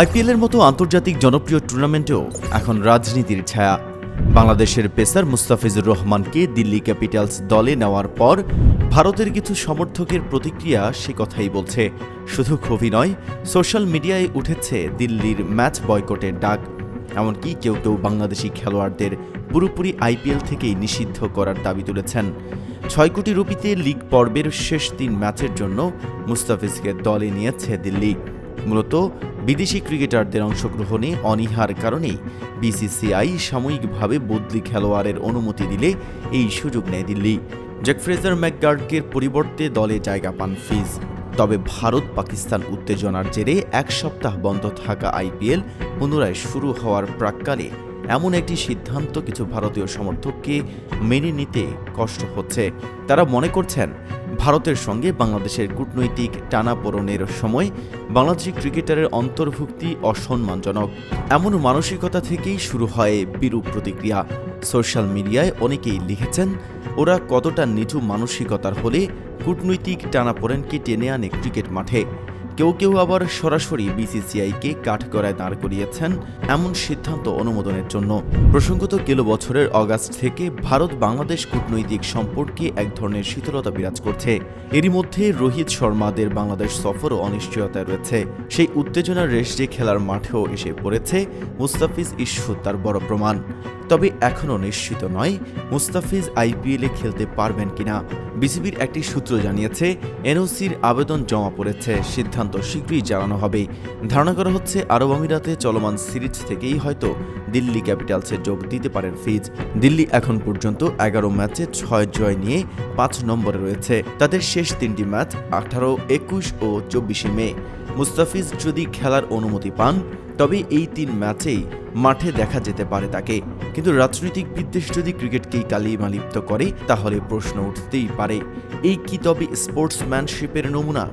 আইপিএলের মতো আন্তর্জাতিক জনপ্রিয় টুর্নামেন্টেও এখন রাজনীতির ছায়া। বাংলাদেশের পেসার মুস্তাফিজুর রহমানকে দিল্লি ক্যাপিটালস দলে নেওয়ার পর ভারতের কিছু সমর্থকের প্রতিক্রিয়া সে কথাই বলছে। শুধু ক্ষোভই নয়, সোশ্যাল মিডিয়ায় উঠেছে দিল্লির ম্যাচ বয়কটের ডাক। এমনকি কেউ কেউ বাংলাদেশি খেলোয়াড়দের পুরোপুরি আইপিএল থেকেই নিষিদ্ধ করার দাবি তুলেছেন। ছয় কোটি রুপিতে লিগ পর্বের শেষ তিন ম্যাচের জন্য মুস্তাফিজকে দলে নিয়েছে দিল্লি। মূলত বিদেশি ক্রিকেটারদের অংশগ্রহণে অনীহার কারণেই বিসিসিআই সাময়িকভাবে বদলি খেলোয়াড়ের অনুমতি দিলে এই সুযোগ নেয় দিল্লি। জ্যাক ফ্রেজার ম্যাকগার্ডকের পরিবর্তে দলে জায়গা পান ফিজ। তবে ভারত পাকিস্তান উত্তেজনার জেরে এক সপ্তাহ বন্ধ থাকা আইপিএল পুনরায় শুরু হওয়ার প্রাক্কালে এমন একটি সিদ্ধান্ত কিছু ভারতীয় সমর্থককে মেনে নিতে কষ্ট হচ্ছে। তারা মনে করছেন, ভারতের সঙ্গে বাংলাদেশের কূটনৈতিক টানাপোড়েনের সময় বাংলাদেশি ক্রিকেটারের অন্তর্ভুক্তি অসম্মানজনক। এমন মানসিকতা থেকেই শুরু হয় বিরূপ প্রতিক্রিয়া। সোশ্যাল মিডিয়ায় অনেকেই লিখেছেন, ওরা কতটা নিচু মানসিকতার হলে কূটনৈতিক টানাপোড়েনকে টেনে আনে ক্রিকেট মাঠে? কেউ কেউ আবার সরাসরি বিসিসিআইকে কাঠগড়ায় দাঁড় করিয়েছেন এমন সিদ্ধান্ত অনুমোদনের জন্য। প্রসঙ্গত গেল বছরের অগাস্ট থেকে ভারত বাংলাদেশ কূটনৈতিক সম্পর্কে এক ধরনের শীতলতা বিরাজ করছে। এরই মধ্যে রোহিত শর্মাদের বাংলাদেশ সফরও অনিশ্চয়তায় রয়েছে। সেই উত্তেজনার রেশ খেলার মাঠেও এসে পড়েছে মুস্তাফিজ ইস্যু তার বড় প্রমাণ। তবে এখনও নিশ্চিত নয় মুস্তাফিজ আইপিএলে খেলতে পারবেন কিনা। বিসিবির একটি সূত্র জানিয়েছে, এনওসির আবেদন জমা পড়েছে সিদ্ধান্ত শীঘ্রই জানানো হবে। ধারণা করা হচ্ছে, আরব আমিরাতে চলমান সিরিজ থেকেই হয়তো দিল্লি ক্যাপিটালসে যোগ দিতে পারেন ফিজ। দিল্লি এখন পর্যন্ত এগারো ম্যাচে ছয় জয় নিয়ে পাঁচ নম্বরে রয়েছে। তাদের শেষ তিনটি ম্যাচ আঠারো, একুশ ও চব্বিশে মে। মুস্তাফিজ যদি খেলার অনুমতি পান, তবে এই তিন ম্যাচেই মাঠে দেখা যেতে পারে তাকে। কিন্তু রাজনৈতিক বিদ্বেষ যদি ক্রিকেটকেই কালিমালিপ্ত করে, তাহলে প্রশ্ন উঠতেই পারে, এই কি তবে স্পোর্টসম্যানশিপের নমুনা?